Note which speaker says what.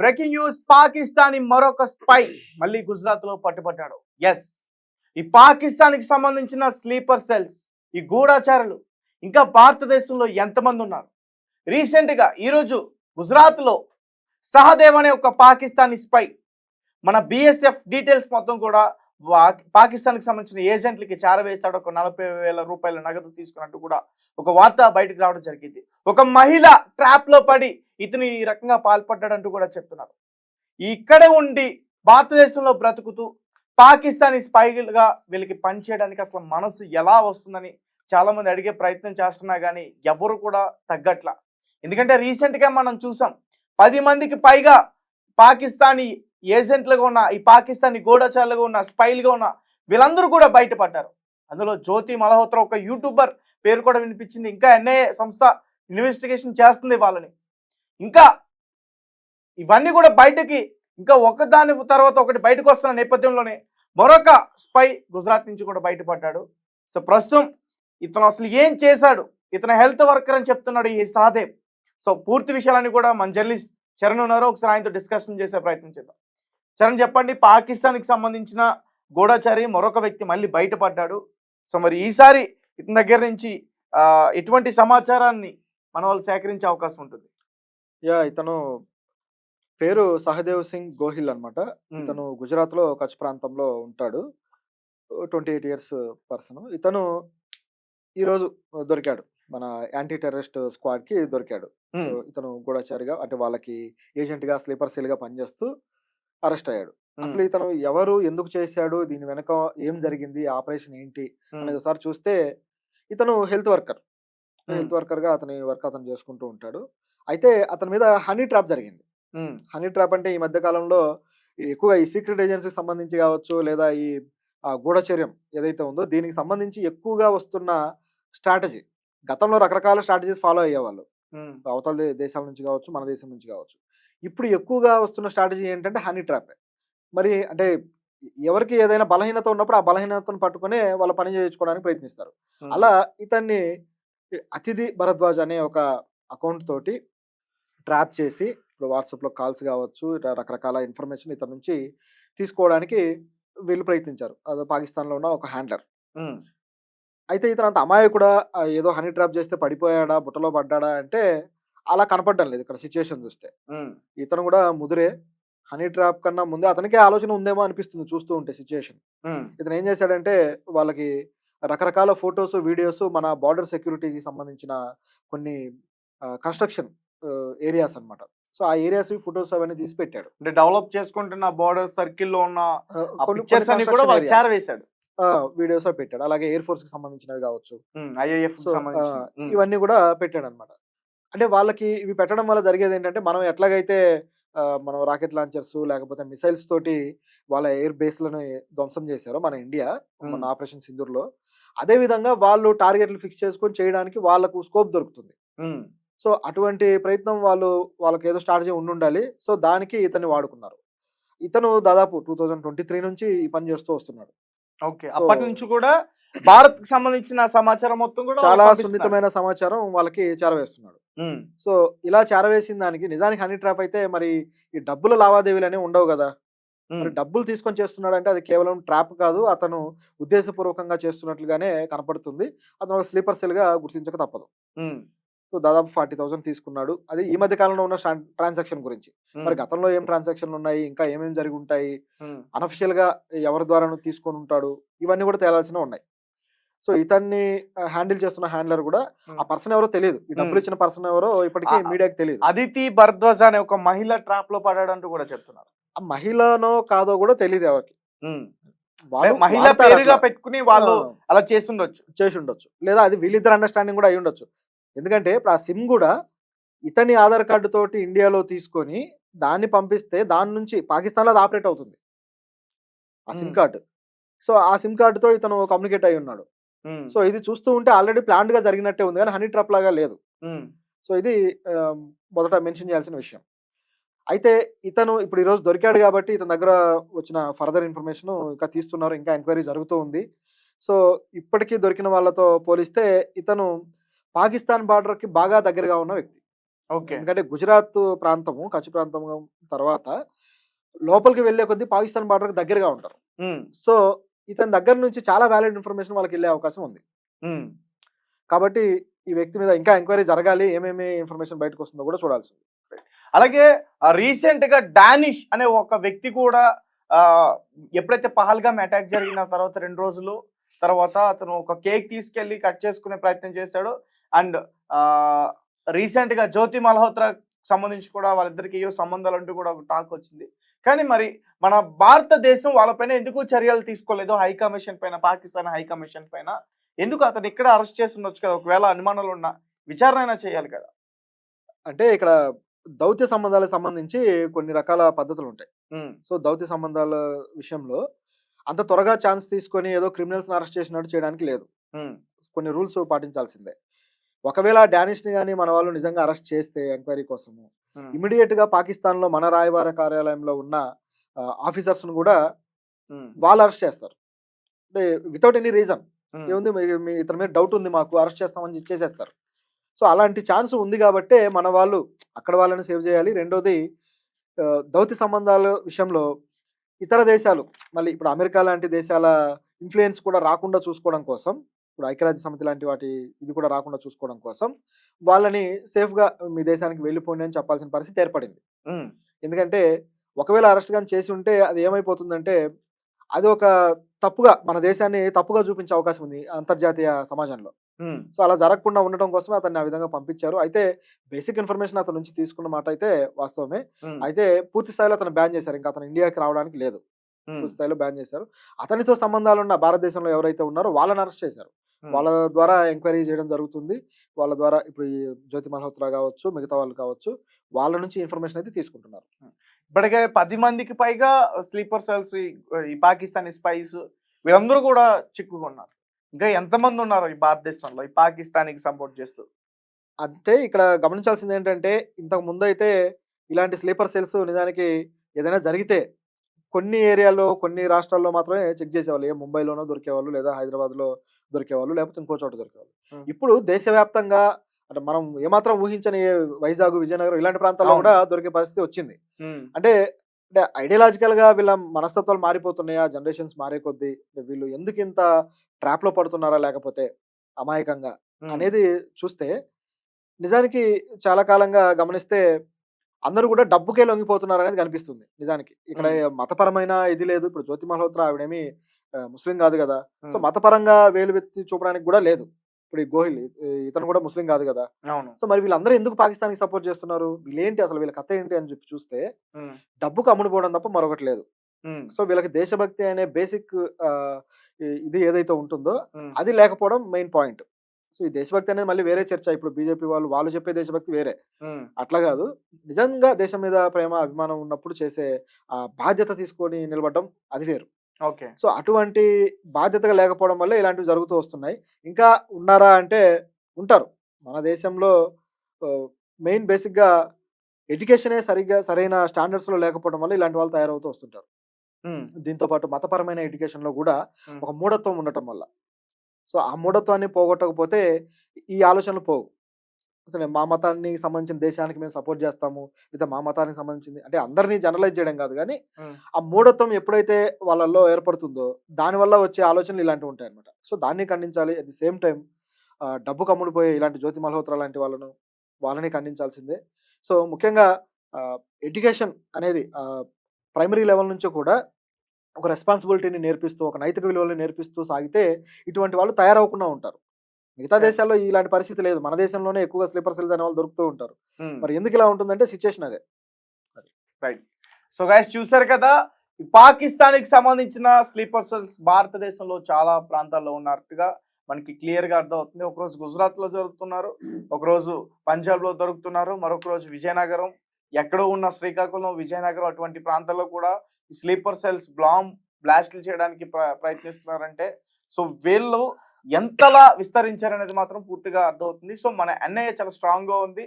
Speaker 1: Breaking news Pakistani మరొక spy. మళ్ళీ గుజరాత్లో పట్టుబట్టాడు. ఎస్ ఈ పాకిస్తాన్కి సంబంధించిన స్లీపర్ సెల్స్ ఈ గూఢాచారులు ఇంకా భారతదేశంలో ఎంతమంది ఉన్నారు? రీసెంట్గా ఈరోజు గుజరాత్లో సహదేవ్ అనే ఒక పాకిస్తానీ స్పై మన బిఎస్ఎఫ్ డీటెయిల్స్ మొత్తం కూడా పాకిస్తాన్కి సంబంధించిన ఏజెంట్లకి చేరవేస్తాడు ఒక నలభై వేల రూపాయల నగదు తీసుకున్నట్టు కూడా ఒక వార్త బయటకు రావడం జరిగింది. ఒక మహిళ ట్రాప్లో పడి ఇతను ఈ రకంగా పాల్పడ్డాడంటూ కూడా చెప్తున్నారు. ఇక్కడే ఉండి భారతదేశంలో బ్రతుకుతూ పాకిస్తానీ స్పైగా వీళ్ళకి పనిచేయడానికి అసలు మనసు ఎలా వస్తుందని చాలా మంది అడిగే ప్రయత్నం చేస్తున్నా కానీ ఎవరు కూడా తగ్గట్ల. ఎందుకంటే రీసెంట్గా మనం చూసాం పది మందికి పైగా పాకిస్తానీ ఏజెంట్లుగా ఉన్న ఈ పాకిస్తానీ గూఢచారులుగా ఉన్న స్పైలుగా ఉన్న వీళ్ళందరూ కూడా బయటపడ్డారు. అందులో జ్యోతి మల్హోత్రా ఒక యూట్యూబర్ పేరు కూడా వినిపించింది. ఇంకా ఎన్ఐఏ సంస్థ ఇన్వెస్టిగేషన్ చేస్తుంది వాళ్ళని. ఇంకా ఇవన్నీ కూడా బయటకి ఇంకా ఒకదాని తర్వాత ఒకటి బయటకు వస్తున్న నేపథ్యంలోనే మరొక స్పై గుజరాత్ నుంచి కూడా బయటపడ్డాడు. సో ప్రస్తుతం ఇతను అసలు ఏం చేశాడు? ఇతను హెల్త్ వర్కర్ అని చెప్తున్నాడు ఈ సాదేవ్. సో పూర్తి విషయాలన్నీ కూడా మన జర్నలిస్ట్ చరణ్ ఉన్నారు. ఒకసారి ఆయనతో డిస్కషన్ చేసే ప్రయత్నం చేద్దాం. చరణ్ చెప్పండి పాకిస్తాన్కి సంబంధించిన గూఢచారి మరొక వ్యక్తి మళ్ళీ బయటపడ్డాడు. సో మరి ఈసారి ఇతని దగ్గర నుంచి ఎటువంటి సమాచారాన్ని మన వాళ్ళు సేకరించే అవకాశం ఉంటుంది?
Speaker 2: యా ఇతను పేరు సహదేవ్ సింగ్ గోహిల్ అన్నమాట.
Speaker 1: ఉమ్,
Speaker 2: ఇతను గుజరాత్లో కచ్ ప్రాంతంలో ఉంటాడు. Twenty eight years person. ఇతను ఈరోజు దొరికాడు. మన యాంటీ టెర్రరిస్ట్ స్క్వాడ్కి దొరికాడు ఇతను గూఢచారిగా అంటే వాళ్ళకి ఏజెంట్గా స్లీపర్ సెల్గా పనిచేస్తూ అరెస్ట్ అయ్యాడు. అసలు ఇతను ఎవరు? ఎందుకు చేశాడు? దీని వెనక ఏం జరిగింది? ఆపరేషన్ ఏంటి? అనేది ఒకసారి చూస్తే ఇతను హెల్త్ వర్కర్. హెల్త్ వర్కర్గా అతని వర్క్ అతను చేసుకుంటూ ఉంటాడు. అయితే అతని మీద హనీ ట్రాప్ జరిగింది. హనీ ట్రాప్ అంటే ఈ మధ్య కాలంలో ఎక్కువగా ఈ సీక్రెట్ ఏజెన్సీకి సంబంధించి కావచ్చు లేదా ఈ ఆ, గూఢచర్యం ఏదైతే ఉందో దీనికి సంబంధించి ఎక్కువగా వస్తున్న స్ట్రాటజీ. గతంలో రకరకాల స్ట్రాటజీస్ ఫాలో అయ్యేవాళ్ళు. అవతల దేశాల నుంచి కావచ్చు మన దేశం నుంచి కావచ్చు. ఇప్పుడు ఎక్కువగా వస్తున్న స్ట్రాటజీ ఏంటంటే హనీ ట్రాప్. మరి అంటే ఎవరికి ఏదైనా బలహీనత ఉన్నప్పుడు ఆ బలహీనతను పట్టుకునే వాళ్ళ పని చేయించుకోవడానికి ప్రయత్నిస్తారు. అలా ఇతన్ని అతిథి భరద్వాజ్ అనే ఒక అకౌంట్ తోటి ట్రాప్ చేసి ఇప్పుడు వాట్సాప్లో కాల్స్ కావచ్చు ఇట్లా రకరకాల ఇన్ఫర్మేషన్ ఇతని నుంచి తీసుకోవడానికి వీళ్ళు ప్రయత్నించారు. అదో పాకిస్తాన్లో ఉన్న ఒక హ్యాండ్లర్. అయితే ఇతను అంత అమాయకుడా ఏదో హనీ ట్రాప్ చేస్తే పడిపోయాడా? బుట్టలో పడ్డాడా? అంటే అలా కనపడడం లేదు ఇక్కడ సిచ్యుయేషన్ చూస్తే. ఇతను కూడా ముదిరే. హనీ ట్రాప్ కన్నా ముందే అతనికే ఆలోచన ఉందేమో అనిపిస్తుంది చూస్తూ ఉంటే సిచ్యుయేషన్.
Speaker 1: ఉమ్,
Speaker 2: ఇతను ఏం చేశాడంటే వాళ్ళకి రకరకాల ఫొటోస్ వీడియోస్ మన బార్డర్ సెక్యూరిటీకి సంబంధించిన కొన్ని కన్స్ట్రక్షన్ ఏరియాస్ అన్నమాట. సో ఆ ఏరియాస్ ఫొటోస్ అవన్నీ తీసి పెట్టాడు.
Speaker 1: అంటే డెవలప్ చేసుకుంటున్న బోర్డర్ సర్కిల్లో ఉన్న. చేరవేశాడు.
Speaker 2: వీడియోస్ పెట్టాడు. అలాగే ఎయిర్ ఫోర్స్కి సంబంధించినవి కావచ్చు. ఇవన్నీ కూడా పెట్టాడు అనమాట అంటే వాళ్ళకి ఇవి పెట్టడం వల్ల జరిగేది ఏంటంటే మనం ఎట్లాగైతే మనం రాకెట్ లాంచర్స్ లేకపోతే మిసైల్స్ తోటి వాళ్ళ ఎయిర్ బేస్లను ధ్వంసం చేశారో మన ఇండియా మన ఆపరేషన్ సింధూర్లో అదే విధంగా వాళ్ళు టార్గెట్లు ఫిక్స్ చేసుకొని చేయడానికి వాళ్ళకు స్కోప్ దొరుకుతుంది. సో అటువంటి ప్రయత్నం వాళ్ళు వాళ్ళకి ఏదో స్ట్రాటజీ ఉండాలి సో దానికి ఇతన్ని వాడుకున్నారు. ఇతను దాదాపు టూ థౌజండ్ ట్వంటీ త్రీ నుంచి ఈ పని చేస్తూ వస్తున్నాడు.
Speaker 1: ఓకే. అప్పటి నుంచి కూడా భారత్కి సంబంధించిన సమాచారం మొత్తం కూడా
Speaker 2: చాలా. సున్నితమైన సమాచారం వాళ్ళకి చేరవేస్తున్నాడు. సో ఇలా చేరవేసిన దానికి నిజానికి హనీ ట్రాప్ అయితే మరి ఈ డబ్బుల లావాదేవీలు అనేవి ఉండవు కదా? మరి డబ్బులు తీసుకొని చేస్తున్నాడు అంటే అది కేవలం ట్రాప్ కాదు అతను ఉద్దేశపూర్వకంగా చేస్తున్నట్లుగానే కనపడుతుంది. అతను ఒక స్లీపర్ సెల్గా గుర్తించక తప్పదు. సో దాదాపు ఫార్టీ థౌసండ్ తీసుకున్నాడు. అది ఈ మధ్య కాలంలో ఉన్న ట్రాన్సాక్షన్ గురించి. మరి గతంలో ఏం ట్రాన్సాక్షన్లు ఉన్నాయి? ఇంకా ఏమేమి జరిగి ఉంటాయి? అనఫిషియల్గా ఎవరి ద్వారా తీసుకొని ఉంటాడు? ఇవన్నీ కూడా తేలాల్సినవి ఉన్నాయి. సో ఇతన్ని హ్యాండిల్ చేస్తున్న హ్యాండ్లర్ కూడా ఆ పర్సన్ ఎవరో తెలియదు. ఈ డబ్బులు. ఇచ్చిన పర్సన్ ఎవరో ఇప్పటికీ మీడియాకి తెలియదు.
Speaker 1: అదితి భరద్వాజ్ అనే ఒక మహిళ ట్రాప్లో పడాడంటూ కూడా చెప్తున్నారు.
Speaker 2: ఆ మహిళనో కాదో కూడా తెలియదు ఎవరికి.
Speaker 1: ఉమ్,
Speaker 2: వాళ్ళు
Speaker 1: మహిళ
Speaker 2: వాడతారు
Speaker 1: పేరుగా
Speaker 2: అట్లా.
Speaker 1: పెట్టుకుని వాళ్ళు అలా చేస్తుండొచ్చు
Speaker 2: చేసి ఉండొచ్చు లేదా అది వీళ్ళిద్దరు అండర్స్టాండింగ్ కూడా అయి ఉండొచ్చు ఎందుకంటే ఇప్పుడు ఆ సిమ్ కూడా ఇతని ఆధార్ కార్డు తోటి ఇండియాలో తీసుకొని దాన్ని పంపిస్తే దాని నుంచి పాకిస్తాన్లో అది ఆపరేట్ అవుతుంది. ఆ సిమ్. కార్డు. సో ఆ సిమ్ కార్డుతో ఇతను కమ్యూనికేట్ అయి ఉన్నాడు సో ఇది చూస్తూ ఉంటే ఆల్రెడీ ప్లాన్డ్గా జరిగినట్టే ఉంది కానీ హనీ ట్రాప్ లాగా లేదు. సో ఇది మొదట మెన్షన్ చేయాల్సిన విషయం. అయితే ఇతను ఇప్పుడు ఈరోజు దొరికాడు కాబట్టి ఇతని దగ్గర వచ్చిన ఫర్దర్ ఇన్ఫర్మేషన్ ఇంకా తీస్తున్నారు ఇంకా ఎంక్వైరీ జరుగుతూ ఉంది. సో ఇప్పటికీ దొరికిన వాళ్ళతో పోలిస్తే ఇతను పాకిస్తాన్ బార్డర్కి బాగా దగ్గరగా ఉన్న వ్యక్తి.
Speaker 1: ఓకే.
Speaker 2: ఎందుకంటే గుజరాత్ ప్రాంతము కచ్ ప్రాంతం తర్వాత లోపలికి వెళ్ళే కొద్దీ పాకిస్తాన్ బార్డర్కి దగ్గరగా ఉంటారు. సో ఇతని దగ్గర నుంచి చాలా వ్యాలిడ్ ఇన్ఫర్మేషన్ వాళ్ళకి వెళ్ళే అవకాశం ఉంది. కాబట్టి ఈ వ్యక్తి మీద ఇంకా ఎంక్వైరీ జరగాలి ఏమేమి ఇన్ఫర్మేషన్ బయటకు వస్తుందో కూడా చూడాల్సి ఉంది
Speaker 1: అలాగే రీసెంట్గా డానిష్ అనే ఒక వ్యక్తి కూడా ఎప్పుడైతే పహల్గామ్ అటాక్ జరిగిన తర్వాత రెండు రోజులు తర్వాత అతను ఒక కేక్ తీసుకెళ్ళి కట్ చేసుకునే ప్రయత్నం చేశాడు. అండ్ రీసెంట్గా జ్యోతి మల్హోత్రా సంబంధించి కూడా వాళ్ళిద్దరికి ఏవో సంబంధాలు అంటూ కూడా ఒక టాక్ వచ్చింది. కానీ మరి మన భారతదేశం వాళ్ళపైన ఎందుకు చర్యలు తీసుకోలేదు? హై కమిషన్ పైన పాకిస్తాన్ హై కమిషన్ పైన? ఎందుకు అతను ఇక్కడ అరెస్ట్ చేసి ఉండొచ్చు కదా? ఒకవేళ అనుమానాలు ఉన్నా విచారణ అయినా చేయాలి కదా?
Speaker 2: అంటే ఇక్కడ దౌత్య సంబంధాలకు సంబంధించి కొన్ని రకాల పద్ధతులు ఉంటాయి. సో దౌత్య సంబంధాల విషయంలో అంత త్వరగా ఛాన్స్ తీసుకొని ఏదో క్రిమినల్స్ని అరెస్ట్ చేసినట్టు చేయడానికి లేదు. కొన్ని రూల్స్ పాటించాల్సిందే. ఒకవేళ డానిష్ని కానీ మన వాళ్ళు నిజంగా అరెస్ట్ చేస్తే ఎంక్వైరీ కోసము
Speaker 1: ఉమ్,
Speaker 2: ఇమీడియట్గా పాకిస్తాన్లో మన రాయబార కార్యాలయంలో ఉన్న ఆఫీసర్స్ను కూడా వాళ్ళు అరెస్ట్ చేస్తారు. అంటే వితౌట్ ఎనీ రీజన్. ఏముంది? మీ- ఇతని మీద డౌట్ ఉంది మాకు అరెస్ట్ చేస్తామని చెప్పి చేసేస్తారు సో అలాంటి ఛాన్స్ ఉంది కాబట్టే మన వాళ్ళు అక్కడ వాళ్ళని సేవ్ చేయాలి. రెండోది ఆ, దౌత్య సంబంధాల విషయంలో ఇతర దేశాలు మళ్ళీ ఇప్పుడు అమెరికా లాంటి దేశాల ఇన్ఫ్లుయెన్స్ కూడా రాకుండా చూసుకోవడం కోసం ఇప్పుడు ఐక్యరాజ్య సమితి లాంటి వాటి ఇది కూడా రాకుండా చూసుకోవడం కోసం వాళ్ళని సేఫ్గా మీ దేశానికి వెళ్ళిపోండి అని చెప్పాల్సిన పరిస్థితి ఏర్పడింది. ఎందుకంటే ఒకవేళ అరెస్ట్ కానీ చేసి ఉంటే అది ఏమైపోతుందంటే అది ఒక తప్పుగా మన దేశాన్ని తప్పుగా చూపించే అవకాశం ఉంది అంతర్జాతీయ సమాజంలో. సో అలా జరగకుండా ఉండటం కోసమే అతన్ని ఆ విధంగా పంపించారు. అయితే బేసిక్ ఇన్ఫర్మేషన్ అతని నుంచి తీసుకున్న మాట అయితే వాస్తవమే. అయితే పూర్తి స్థాయిలో అతను బ్యాన్ చేశారు. ఇంకా అతను ఇండియాకి రావడానికి లేదు. పూర్తి స్థాయిలో బ్యాన్ చేశారు. అతనితో సంబంధాలు ఉన్న భారతదేశంలో ఎవరైతే ఉన్నారో వాళ్ళని అరెస్ట్ చేశారు. వాళ్ళ ద్వారా ఎంక్వైరీ చేయడం జరుగుతుంది. వాళ్ళ ద్వారా ఇప్పుడు ఈ జ్యోతి మల్హోత్రా కావచ్చు మిగతా వాళ్ళు కావచ్చు వాళ్ళ నుంచి ఇన్ఫర్మేషన్ అయితే తీసుకుంటున్నారు.
Speaker 1: ఇప్పటికే పది మందికి పైగా స్లీపర్ సెల్స్ ఈ పాకిస్తానీ స్పైస్ వీళ్ళందరూ కూడా చిక్కుకున్నారు. ఇంకా ఎంతమంది ఉన్నారు ఈ భారతదేశంలో ఈ పాకిస్తానీకి సపోర్ట్ చేస్తూ?
Speaker 2: అంటే ఇక్కడ గమనించాల్సింది ఏంటంటే ఇంతకు ముందు అయితే ఇలాంటి స్లీపర్ సెల్స్ నిజానికి ఏదైనా జరిగితే కొన్ని ఏరియాలో కొన్ని రాష్ట్రాల్లో మాత్రమే చెక్ చేసేవాళ్ళు. ఏ ముంబైలోనో దొరికేవాళ్ళు లేదా హైదరాబాద్లో దొరికేవాళ్ళు లేకపోతే ఇంకో చోట దొరికేవాళ్ళు. ఇప్పుడు దేశవ్యాప్తంగా అంటే మనం ఏమాత్రం ఊహించని వైజాగ్ విజయనగరం ఇలాంటి ప్రాంతాల్లో. కూడా దొరికే పరిస్థితి వచ్చింది. అంటే అంటే ఐడియాలజికల్గా వీళ్ళ మనస్తత్వాలు మారిపోతున్నాయా? జనరేషన్స్ మారే కొద్దీ వీళ్ళు ఎందుకు ఇంత ట్రాప్లో పడుతున్నారా? లేకపోతే అమాయకంగా అనేది చూస్తే నిజానికి చాలా కాలంగా గమనిస్తే అందరూ కూడా డబ్బుకే లొంగిపోతున్నారు అనేది కనిపిస్తుంది నిజానికి. ఇక్కడ మతపరమైన ఇది లేదు. ఇప్పుడు జ్యోతి మల్హోత్రా ఆవిడేమి ముస్లిం కాదు కదా! సో మతపరంగా వేలు వెత్తి చూపడానికి కూడా లేదు. ఇప్పుడు ఈ గోహిల్ ఇతను కూడా ముస్లిం కాదు కదా!
Speaker 1: అవును.
Speaker 2: సో మరి వీళ్ళందరూ ఎందుకు పాకిస్తాన్కి సపోర్ట్ చేస్తున్నారు? వీళ్ళేంటి అసలు వీళ్ళ కథ ఏంటి అని చెప్పి చూస్తే డబ్బుకు అమ్ముడుపోవడం తప్ప మరొకటి లేదు. సో వీళ్ళకి దేశభక్తి అనే బేసిక్ ఇది ఏదైతే ఉంటుందో అది లేకపోవడం మెయిన్ పాయింట్. సో ఈ దేశభక్తి అనేది మళ్ళీ వేరే చర్చ. ఇప్పుడు బీజేపీ వాళ్ళు వాళ్ళు చెప్పే దేశభక్తి వేరే. అట్లా కాదు. నిజంగా దేశం మీద ప్రేమ అభిమానం ఉన్నప్పుడు చేసే ఆ బాధ్యత తీసుకొని నిలబడడం అది వేరు.
Speaker 1: ఓకే.
Speaker 2: సో అటువంటి బాధ్యతగా లేకపోవడం వల్ల ఇలాంటివి జరుగుతూ వస్తున్నాయి. ఇంకా ఉన్నారా అంటే ఉంటారు. మన దేశంలో మెయిన్ బేసిక్గా ఎడ్యుకేషనే సరిగ్గా సరైన స్టాండర్డ్స్లో లేకపోవడం వల్ల ఇలాంటి వాళ్ళు తయారవుతూ వస్తుంటారు. దీంతో పాటు మతపరమైన ఎడ్యుకేషన్లో కూడా ఒక మూఢత్వం ఉండటం వల్ల. సో ఆ మూఢత్వాన్ని పోగొట్టకపోతే ఈ ఆలోచనలు పోవు. అసలు మా మతానికి సంబంధించిన దేశానికి మేము సపోర్ట్ చేస్తాము లేదా మా మతానికి సంబంధించింది అంటే అందరినీ జనరలైజ్ చేయడం కాదు. కానీ ఆ మూఢత్వం ఎప్పుడైతే వాళ్ళల్లో ఏర్పడుతుందో దానివల్ల వచ్చే ఆలోచనలు ఇలాంటివి ఉంటాయి అనమాట సో దాన్ని ఖండించాలి. అట్ ది సేమ్ టైం డబ్బు కమ్ముడిపోయే ఇలాంటి జ్యోతి మల్హోత్రా లాంటి వాళ్ళను వాళ్ళని ఖండించాల్సిందే. సో ముఖ్యంగా ఎడ్యుకేషన్ అనేది ప్రైమరీ లెవెల్ నుంచి కూడా ఒక రెస్పాన్సిబిలిటీని నేర్పిస్తూ ఒక నైతిక విలువలను నేర్పిస్తూ సాగితే ఇటువంటి వాళ్ళు తయారవకుండా ఉంటారు. మిగతా. దేశాల్లో ఇలాంటి పరిస్థితి లేదు. మన దేశంలోనే ఎక్కువగా స్లీపర్ సెల్స్ అనే వాళ్ళు దొరుకుతూ ఉంటారు. మరి ఎందుకు ఇలా ఉంటుందంటే సిచ్యుయేషన్ అదే.
Speaker 1: సో గైస్ చూసారు కదా? పాకిస్తాన్కి సంబంధించిన స్లీపర్ సెల్స్ భారతదేశంలో చాలా ప్రాంతాల్లో ఉన్నట్టుగా మనకి క్లియర్గా అర్థమవుతుంది. ఒకరోజు గుజరాత్లో జరుగుతున్నారు. ఒకరోజు పంజాబ్లో దొరుకుతున్నారు. మరొక రోజు విజయనగరం. ఎక్కడో ఉన్న శ్రీకాకుళం విజయనగరం అటువంటి ప్రాంతాల్లో కూడా స్లీపర్ సెల్స్ బ్లామ్ బ్లాస్ట్లు చేయడానికి ప్రయత్నిస్తున్నారంటే సో వీళ్ళు ఎంతలా విస్తరించారనేది మాత్రం పూర్తిగా అర్థమవుతుంది. సో మన ఎన్ఐఏ చాలా స్ట్రాంగ్గా ఉంది.